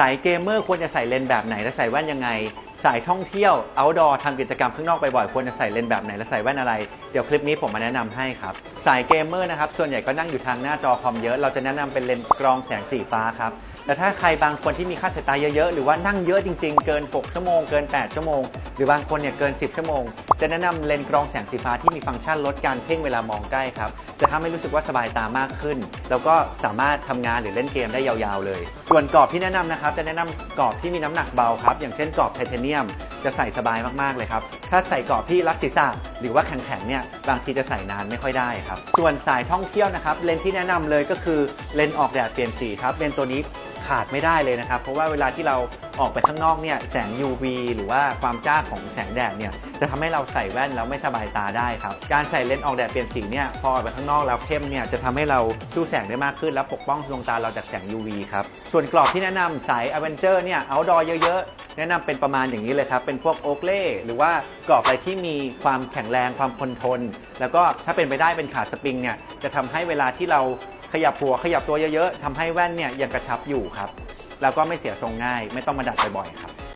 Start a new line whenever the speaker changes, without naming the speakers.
สายเกมเมอร์ควรจะใส่เลนส์แบบไหนและใส่แว่นยังไง สายท่องเที่ยว outdoor ทำกิจกรรมข้างนอกบ่อยๆควรจะใส่เลนส์แบบไหนและใส่แว่นอะไร เดี๋ยวคลิปนี้ผมมาแนะนำให้ครับ สายเกมเมอร์นะครับส่วนใหญ่ก็นั่งอยู่ทางหน้าจอคอมเยอะ เราจะแนะนำเป็นเลนส์กรองแสงสีฟ้าครับแต่ถ้าใครบางคนที่มีค่าสายตาเยอะๆ หรือว่านั่งเยอะจริง ๆ เกิน 6 ชั่วโมงเกิน 8 ชั่วโมง หรือบางคนเนี่ยเกิน 10 ชั่วโมง จะแนะนำเลนส์กรองแสงสีฟ้าที่มีฟังก์ชันลดการเพ่งเวลามองใกล้ครับ จะทำให้รู้สึกว่าสบายตามากขึ้น แล้วก็สามารถทำงานหรือเล่นเกมได้ยาวๆ เลย ส่วนกรอบที่แนะนำนะครับ จะแนะนำกรอบที่มีน้ำหนักเบาครับ อย่างเช่นกรอบไทเทเนียม จะใส่สบายมากๆเลยครับ ถ้าใส่กรอบที่รัดศีรษะหรือว่าแข็งๆเนี่ย บางทีจะใส่นานไม่ค่อยได้ครับ ส่วนสายท่องเที่ยวนะครับ เลนส์ที่แนะนำเลยก็คือเลนส์ออกแดดเปลี่ยนสีครับ เลนส์ตัวนี้ ขาดไม่ได้เลยนะครับ เพราะว่าเวลาที่เราออกไปข้างนอกเนี่ยแสง UV หรือว่าความจ้าของแสงแดดเนี่ยจะทำให้เราใส่แว่นแล้วไม่สบายตาได้ครับ การใส่เลนส์ออกแดดเปลี่ยนสีเนี่ยพอออกไปข้างนอกแล้วเข้มเนี่ยจะทำให้เราสู้แสงได้มากขึ้น และปกป้องดวงตาเราจากแสง UV ครับ ส่วนกรอบที่แนะนำสาย a v e n g e r เนี่ย outdoor เยอะๆ แนะนำเป็นประมาณอย่างนี้เลยครับ เป็นพวกโอ k เล่หรือว่ากรอบอะไรที่มีความแข็งแรงความคงทน แล้วก็ถ้าเป็นไปได้เป็นขาสปริงเนี่ยจะทำให้เวลาที่เรา ขยับหัวขยับตัวเยอะๆทำให้แว่นเนี่ยยังกระชับอยู่ครับ แล้วก็ไม่เสียทรงง่าย ไม่ต้องมาดัดบ่อยๆครับ